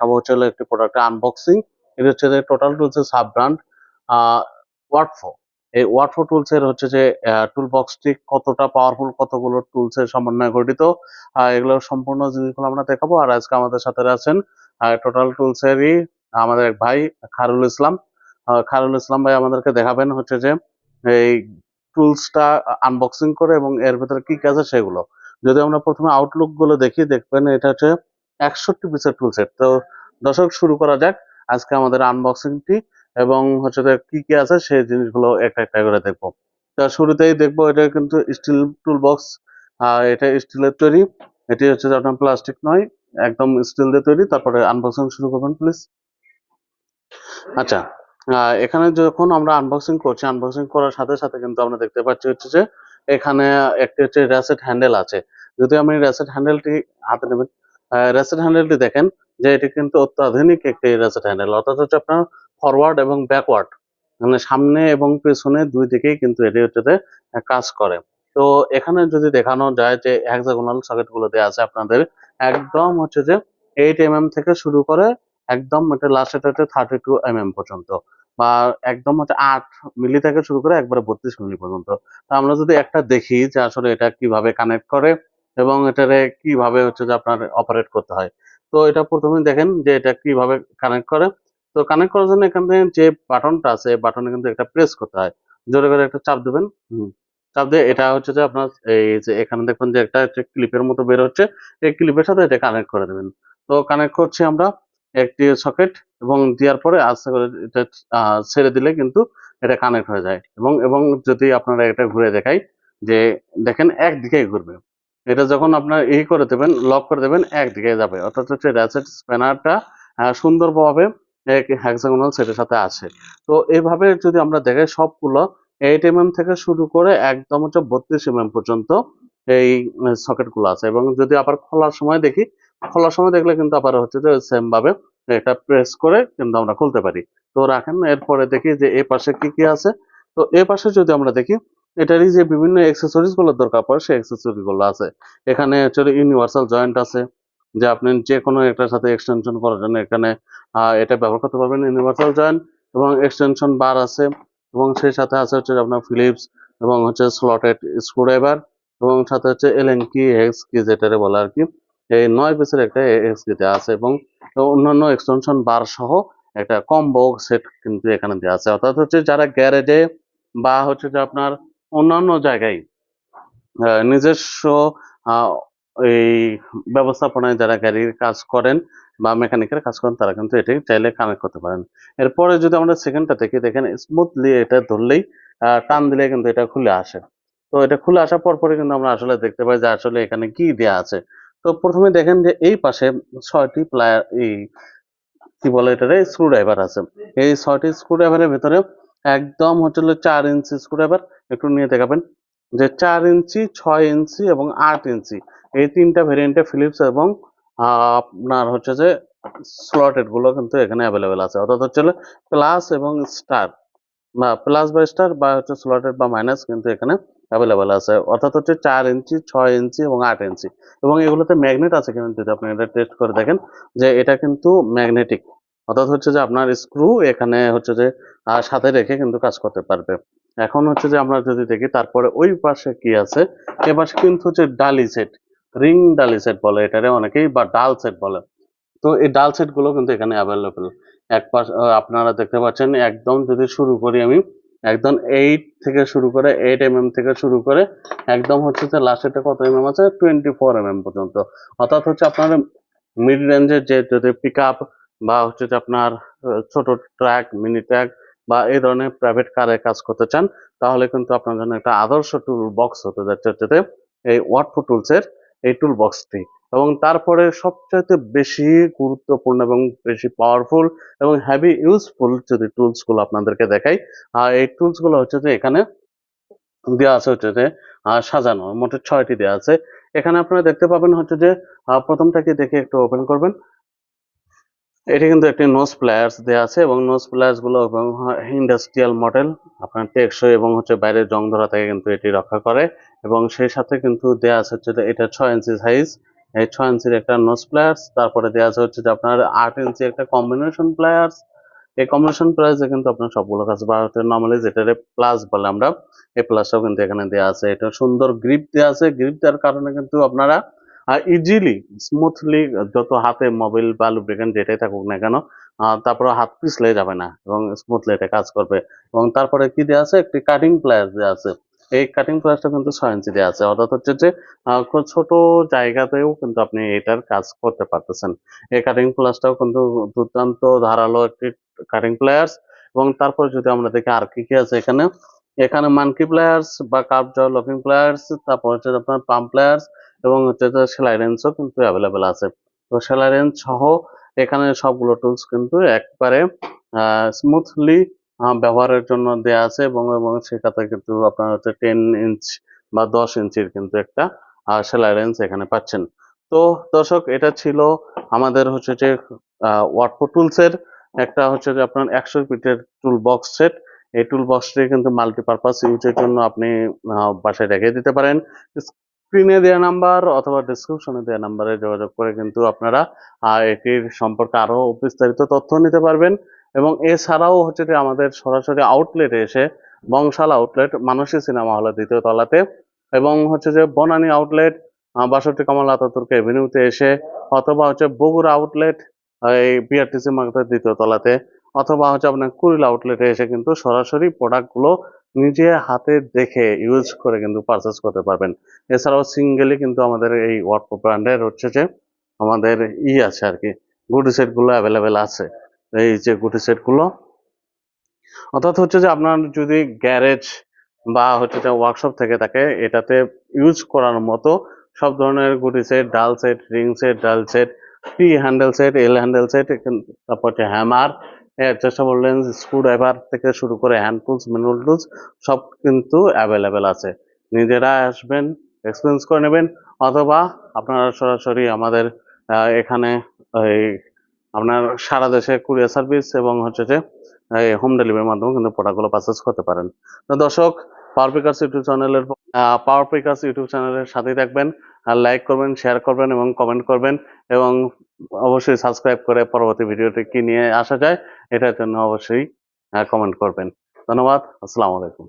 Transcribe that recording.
দেখাবো হচ্ছে একটি প্রোডাক্টের আনবক্সিং এটা হচ্ছে যে টোটাল টুলসের সাব ব্র্যান্ড ওয়ার্ডফো এই ওয়ার্ডফো টুলস এর হচ্ছে যে টুল বক্সটি কতটা পাওয়ারফুল কতগুলো টুলস এর সমন্বয়ে গঠিত এগুলো সম্পূর্ণ জিনিসগুলো আমরা দেখাবো। আর আজকে আমাদের সাথে আছেন টোটাল টুলস এরই আমাদের এক ভাই, খারুল ইসলাম। খারুল ইসলাম ভাই আমাদেরকে দেখাবেন হচ্ছে যে, এই টুলসটা আনবক্সিং করে এবং এর ভেতরে কি কি আছে সেগুলো। যদি আমরা প্রথমে আউটলুকগুলো দেখি, দেখবেন এটা হচ্ছে একষট্টি পিসের টুল সেট তো দর্শক, শুরু করা যাক। আজকে আমাদের আনবক্সিংটি এবং হচ্ছে কি কি আছে সেই জিনিসগুলো একটা একটা করে দেখব। তো শুরুতেই দেখব, এটা কিন্তু স্টিল টুল বক্স এটা স্টিলের তৈরি। এটি হচ্ছে আপনার প্লাস্টিক নয়, একদম স্টিল দিয়ে তৈরি। তারপরে আনবক্সিং শুরু করবেন প্লিজ আচ্ছা এখানে যখন আমরা আনবক্সিং করছি আনবক্সিং করার সাথে সাথে কিন্তু আমরা দেখতে পাচ্ছি হচ্ছে যে এখানে একটি হচ্ছে র্যাসেট হ্যান্ডেল আছে। যদি আমি র্যাসেট হ্যান্ডেলটি হাতে নেবেন র্যাসেট হ্যান্ডেলটি দেখেন যে এটি কিন্তু অত্যাধুনিক একটি রেসেট হ্যান্ডেল অর্থাৎ হচ্ছে আপনার ফরওয়ার্ড এবং ব্যাকওয়ার্ড মানে সামনে এবং পেছনে দুই দিকেই কিন্তু এটি হচ্ছে কাজ করে। তো এখানে যদি দেখানো যায় যে হ্যাক্সাগোনাল সকেটগুলো দেওয়া আছে আপনাদের, একদম হচ্ছে যে এইট এম এম থেকে শুরু করে একদম এটা লাস্ট এটা হচ্ছে থার্টি টু এম পর্যন্ত, বা একদম হচ্ছে আট মিলি থেকে শুরু করে একবারে বত্রিশ মিলি পর্যন্ত। তো আমরা যদি একটা দেখি যে আসলে এটা কীভাবে কানেক্ট করে এবং এটারে কীভাবে হচ্ছে যে আপনার অপারেট করতে হয়। তো এটা প্রথমে দেখেন যে এটা কীভাবে কানেক্ট করে। তো কানেক্ট করার জন্য এখানে যে বাটনটা আছে বাটনে কিন্তু একটা প্রেস করতে হয়। জোরে করে একটা চাপ দেবেন চাপ দিয়ে এটা হচ্ছে যে আপনার এই যে এখানে দেখুন যে একটা ক্লিপের মতো বের হচ্ছে, এই ক্লিপের সাথে এটা কানেক্ট করে দেবেন। তো কানেক্ট করছি আমরা একটি সকেট এবং দেওয়ার পরে আস্তে করে এটা ছেড়ে দিলে কিন্তু এটা কানেক্ট হয়ে যায়। এবং এবং যদি আপনারা এটা ঘুরে দেখাই যে দেখেন একদিকেই ঘুরবে। এটা যখন আপনার এই করে দেবেন লক করে দেবেন, একদিকে যাবে। অর্থাৎ হচ্ছে র্যাসেট স্প্যানারটা সুন্দরভাবে হ্যাক্সাগোনাল সেটের সাথে আছে। তো এইভাবে যদি আমরা দেখে সবগুলো এইট এম থেকে শুরু করে একদম হচ্ছে বত্রিশ এম পর্যন্ত এই সকেটগুলো আছে। এবং যদি আবার খোলার সময় দেখি, খোলার সময় দেখলে কিন্তু আবার হচ্ছে যে সেম ভাবে এটা প্রেস করে কিন্তু আমরা খুলতে পারি। তো রাখেন, এরপরে দেখি যে এই পাশে কি কি আছে। তো এই পাশে যদি আমরা দেখি এটারই যে বিভিন্ন অ্যাক্সেসরিজগুলো দরকার পড়ে, সেই অ্যাক্সেসরি গুলো আছে। এখানে হচ্ছে ইউনিভার্সাল জয়েন্ট আছে, যে আপনি যে কোনো একটার সাথে এক্সটেনশন করার জন্য এখানে এটা ব্যবহার করতে পারবেন ইউনিভার্সাল জয়েন্ট এবং এক্সটেনশন বার আছে এবং সেই সাথে আছে হচ্ছে আপনার ফিলিপস এবং হচ্ছে স্লটেড স্ক্রুড্রাইভার এবং সাথে হচ্ছে এলএন কি হেক্স কি যেটারে বলে আর কি। এই নয় পিসের একটা হেক্স কিতে আছে এবং অন্যান্য এক্সটেনশন বার সহ একটা কম্বো সেট কিন্তু এখানে দেওয়া আছে। অর্থাৎ হচ্ছে যারা গ্যারেজে বা হচ্ছে যে আপনার অন্যান্য জায়গায় নিজস্ব এই ব্যবস্থাপনায় যারা গাড়ির কাজ করেন বা মেকানিকের কাজ করেন, তারা কিন্তু এটাই চাইলে কানেক্ট করতে পারেন। এরপরে যদি আমরা সেকেন্ডটা দেখি, দেখেন স্মুথলি এটা ধরলেই টান দিলে কিন্তু এটা খুলে আসে। তো এটা খুলে আসার পর পরে কিন্তু আমরা আসলে দেখতে পাই যে আসলে এখানে কি দেয়া আছে। তো প্রথমে দেখেন যে এই পাশে ছয়টি প্লায়ার, এই কি বলে এটারে? স্ক্রু ড্রাইভার আছে। এই ছয়টি স্ক্রু ড্রাইভারের ভেতরে একদম হচ্ছে চার ইঞ্চি স্ক্রু ড্রাইভার একটু নিয়ে দেখাবেন যে চার ইঞ্চি, ছয় ইঞ্চি এবং আট ইঞ্চি। এই তিনটা ভেরিয়েন্টে ফিলিপস এবং আপনার হচ্ছে যে স্লটেডগুলো কিন্তু এখানে অ্যাভেলেবেল আছে। অর্থাৎ হচ্ছে প্লাস এবং স্টার বা প্লাস বা স্টার বা হচ্ছে স্লটেড বা মাইনাস কিন্তু এখানে অ্যাভেলেবেল আছে। অর্থাৎ হচ্ছে চার ইঞ্চি, ছয় ইঞ্চি এবং আট ইঞ্চি। এবং এগুলোতে ম্যাগনেট আছে কিন্তু যদি আপনি এটা টেস্ট করে দেখেন যে এটা কিন্তু ম্যাগনেটিক অর্থাৎ হচ্ছে যে আপনার স্ক্রু এখানে হচ্ছে যে সাথে রেখে কিন্তু কাজ করতে পারবে। এখন হচ্ছে যে আমরা যদি দেখি, তারপরে ওই পাশে কি আছে? এ পাশে কিন্তু হচ্ছে ডালি সেট রিং ডালি সেট বলে এটারে অনেকেই, বা ডাল সেট বলে। তো এই ডাল সেটগুলো কিন্তু এখানে অ্যাভেলেবেল এক পাশ আপনারা দেখতে পাচ্ছেন, একদম যদি শুরু করি আমি, একদম এইট থেকে শুরু করে এইট এম থেকে শুরু করে, একদম হচ্ছে যে লাস্টেটা কত এম আছে? টোয়েন্টি ফোর এম পর্যন্ত। অর্থাৎ হচ্ছে আপনার মিড রেঞ্জের যে যদি পিক আপ বা হচ্ছে যে আপনার ছোট ট্র্যাক মিনি ট্র্যাক বা এই ধরনের প্রাইভেট কারে কাজ করতে চান, তাহলে কিন্তু আপনার জন্য একটা আদর্শ টুল বক্স হতে যাচ্ছে হচ্ছে এই ওয়াটফু টুলসের এই টুল বক্সটি এবং তারপরে সবচাইতে বেশি গুরুত্বপূর্ণ এবং বেশি পাওয়ারফুল এবং হ্যাভি ইউজফুল যদি টুলসগুলো আপনাদেরকে দেখাই আর এই টুলসগুলো হচ্ছে যে এখানে দেওয়া আছে হচ্ছে যে সাজানো, মোটে ছয়টি দেওয়া আছে। এখানে আপনারা দেখতে পাবেন হচ্ছে যে প্রথমটাকে দেখে একটু ওপেন করবেন। এটি কিন্তু একটি নোজ প্লেয়ার্স দেওয়া আছে এবং নোজ প্লেয়ার্সগুলো এবং ইন্ডাস্ট্রিয়াল মডেল আপনার টেকসই এবং হচ্ছে বাইরের জং ধরা থেকে কিন্তু এটি রক্ষা করে এবং সেই সাথে কিন্তু দেওয়া আছে হচ্ছে এটা ছয় ইঞ্চি সাইজ এই ছয় ইঞ্চির একটা নোজ প্লেয়ার্স, তারপরে দেওয়া আছে হচ্ছে যে আপনার আট ইঞ্চি একটা কম্বিনেশন প্লেয়ার্স এই কম্বিনেশন প্লেয়ার্সে কিন্তু আপনার সবগুলো কাছে ভারতের নর্মালি যেটা প্লাস বলে আমরা, এই প্লাসটাও কিন্তু এখানে দেওয়া আছে। এটা সুন্দর গ্রিপ দেওয়া আছে। গ্রিপ দেওয়ার কারণে কিন্তু আপনারা ইজিলি স্মুথলি যত হাতে মোবাইল বা লুব্রিকেন্ট যেটাই থাকুক না কেন তারপরে হাত পিছলে যাবে না এবং স্মুথলি এটা কাজ করবে। এবং তারপরে কি দেওয়া আছে? একটি কাটিং প্লেয়ার দেওয়া আছে। এই কাটিং প্লেয়ারটা কিন্তু ছয় ইঞ্চি দেওয়া আছে। অর্থাৎ হচ্ছে যে খুব ছোট জায়গাতেও কিন্তু আপনি এটার কাজ করতে পারতেছেন। এই কাটিং প্লাসটাও কিন্তু দুর্দান্ত ধারালো একটি কাটিং প্লেয়ার্স এবং তারপর যদি আমরা দেখি আর কি কি আছে এখানে এখানে মানকি প্লেয়ার্স বা কাপ জ লকিং প্লেয়ার্স তারপর হচ্ছে আপনার পাম্প প্লেয়ার্স এবং হচ্ছে সেলাই রেঞ্জও কিন্তু অ্যাভেলেবেল আছে। তো সেলাই রেঞ্জ সহ এখানে সবগুলো টুলস কিন্তু একবারে স্মুথলি ব্যবহারের জন্য দেয়া আছে এবং এবং সেটাতে কিন্তু আপনার হচ্ছে টেন ইঞ্চ বা দশ ইঞ্চির কিন্তু একটা সেলাই রেঞ্জ এখানে পাচ্ছেন। তো দর্শক, এটা ছিল আমাদের হচ্ছে যে ওয়াটফো টুলসের একটা হচ্ছে যে আপনার একশো ফিটের টুল বক্স সেট এই টুল বক্সটি কিন্তু মাল্টিপারপাস ইউজের জন্য আপনি বাসায় রেখে দিতে পারেন। স্ক্রিনে দেওয়া নাম্বার অথবা ডিসক্রিপশনে দেওয়া নাম্বারে যোগাযোগ করে কিন্তু আপনারা এটির সম্পর্কে আরও বিস্তারিত তথ্য নিতে পারবেন। এবং এছাড়াও হচ্ছে যে আমাদের সরাসরি আউটলেটে এসে বংশাল আউটলেট মানসী সিনেমা হলের দ্বিতীয় তলাতে এবং হচ্ছে যে বনানী আউটলেট বাষট্টি কমল আতাতুর্ক এভিনিউতে এসে অথবা হচ্ছে বগুড়া আউটলেট এই বিআরটিসি মার্কেটের দ্বিতীয় তলাতে অথবা হচ্ছে আপনার কুড়িল আউটলেটে এসে কিন্তু সরাসরি প্রোডাক্টগুলো নিজে হাতে দেখে ইউজ করে কিন্তু পারচেস করতে পারবেন। এছাড়াও সিঙ্গেলি কিন্তু আমাদের এই ওয়াটপো ব্র্যান্ডের হচ্ছে যে আমাদের ই আছে আর কি গুটি সেটগুলো অ্যাভেলেবেল আছে। এই যে গুটি সেটগুলো অর্থাৎ হচ্ছে যে আপনার যদি গ্যারেজ বা হচ্ছে যে ওয়ার্কশপ থেকে থাকে, এটাতে ইউজ করার মতো সব ধরনের গুটি সেট ডাল সেট রিং সেট ডাল set T handle set L handle set তারপর হচ্ছে হ্যামার অ্যাডজাস্টেবল লেন্স স্ক্রু ড্রাইভার থেকে শুরু করে হ্যান্ড টুলস ম্যানুয়াল টুলস সব কিন্তু অ্যাভেলেবেল আছে। নিজেরা আসবেন এক্সপিরিয়েন্স করে নেবেন, অথবা আপনারা সরাসরি আমাদের এখানে এই আপনার সারা দেশে কুরিয়ার সার্ভিস এবং হচ্ছে যে হোম ডেলিভারির মাধ্যমে কিন্তু প্রোডাক্টগুলো পারচেস করতে পারেন। তো দর্শক পাওয়ার পিকার্স ইউটিউব চ্যানেলের পাওয়ার পিকার্স ইউটিউব চ্যানেলের সাথেই থাকবেন লাইক করবেন শেয়ার করবেন এবং কমেন্ট করবেন এবং অবশ্যই সাবস্ক্রাইব করে পরবর্তী ভিডিওটি কি নিয়ে আসা যায় এটার জন্য অবশ্যই কমেন্ট করবেন। ধন্যবাদ আসসালামু আলাইকুম।